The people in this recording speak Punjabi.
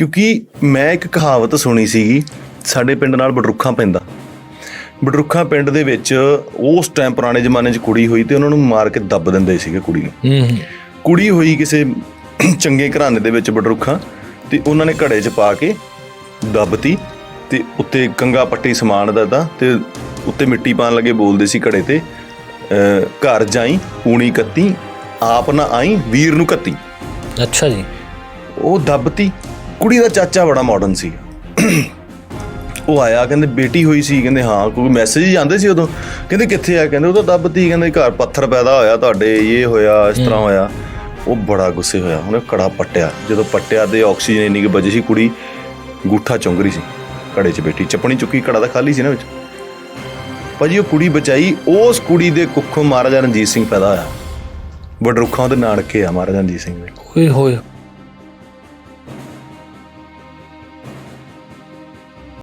ਕਿਉਂਕਿ ਮੈਂ ਇੱਕ ਕਹਾਵਤ ਸੁਣੀ ਸੀਗੀ ਸਾਡੇ ਪਿੰਡ ਨਾਲ ਬਡਰੁੱਖਾਂ ਪੈਂਦਾ। ਬਡਰੁੱਖਾਂ ਪਿੰਡ ਦੇ ਵਿੱਚ ਉਸ ਟਾਈਮ ਪੁਰਾਣੇ ਜ਼ਮਾਨੇ 'ਚ ਕੁੜੀ ਹੋਈ ਤੇ ਉਹਨਾਂ ਨੂੰ ਮਾਰ ਕੇ ਦੱਬ ਦਿੰਦੇ ਸੀਗੇ ਕੁੜੀ ਨੂੰ। ਹੂੰ ਕੁੜੀ ਹੋਈ ਕਿਸੇ ਚੰਗੇ ਘਰਾਣੇ ਦੇ ਵਿੱਚ ਬਡਰੁੱਖਾਂ ਤੇ ਉਹਨਾਂ ਨੇ ਘੜੇ 'ਚ ਪਾ ਕੇ ਦੱਬਤੀ ਤੇ ਉੱਤੇ ਕੰਗਾ ਪੱਟੀ ਸਮਾਨ ਦਾ ਤਾਂ ਤੇ ਉੱਤੇ ਮਿੱਟੀ ਪਾਣ ਲੱਗੇ ਬੋਲਦੇ ਸੀ ਘੜੇ ਤੇ ਘਰ ਜਾਈ ਪੂਣੀ ਕੱਤੀ ਆਪ ਨਾ ਆਈ ਵੀਰ ਨੂੰ ਕੱਤੀ। ਅੱਛਾ ਜੀ। ਉਹ ਦੱਬਤੀ। ਕੁੜੀ ਦਾ ਚਾਚਾ ਬੜਾ ਮਾਡਰਨ ਸੀ। ਉਹ ਆਇਆ ਕਹਿੰਦੇ ਬੇਟੀ ਹੋਈ ਸੀ ਕਹਿੰਦੇ ਹਾਂ ਕੋਈ ਮੈਸੇਜ ਹੀ ਜਾਂਦੇ ਸੀ ਉਦੋਂ। ਕਹਿੰਦੇ ਕਿੱਥੇ ਆ? ਕਹਿੰਦੇ ਉਹ ਤਾਂ ਦੱਬਤੀ ਕਹਿੰਦੇ ਘਰ ਪੱਥਰ ਪੈਦਾ ਹੋਇਆ ਤੁਹਾਡੇ ਇਹ ਹੋਇਆ ਇਸ ਤਰ੍ਹਾਂ ਹੋਇਆ। ਉਹ ਬੜਾ ਗੁੱਸੇ ਹੋਇਆ ਉਹਨੇ ਕੜਾ ਪੱਟਿਆ। ਜਦੋਂ ਪੱਟਿਆ ਤੇ ਆਕਸੀਜਨ ਇੰਨੀ ਕਿ ਵਜੇ ਸੀ ਕੁੜੀ ਗੂਠਾ ਚੁੰਗ ਰਹੀ ਸੀ ਕੜੇ 'ਚ ਬੈਠੀ ਚੱਪਣੀ ਚੁੱਕੀ ਕੜਾ ਤਾਂ ਖਾਲੀ ਸੀ ਨਾ ਵਿੱਚ। ਭਾਜੀ ਉਹ ਕੁੜੀ ਬਚਾਈ ਉਸ ਕੁੜੀ ਦੇ ਕੁੱਖੋਂ ਮਹਾਰਾਜਾ ਰਣਜੀਤ ਸਿੰਘ ਪੈਦਾ ਹੋਇਆ। ਵਡਰੁੱਖਾਂ ਦੇ ਨਾਨਕੇ ਆ ਮਹਾਰਾਜਾ ਰਣਜੀਤ ਸਿੰਘ ਦੇ। ਓਏ ਹੋਏ।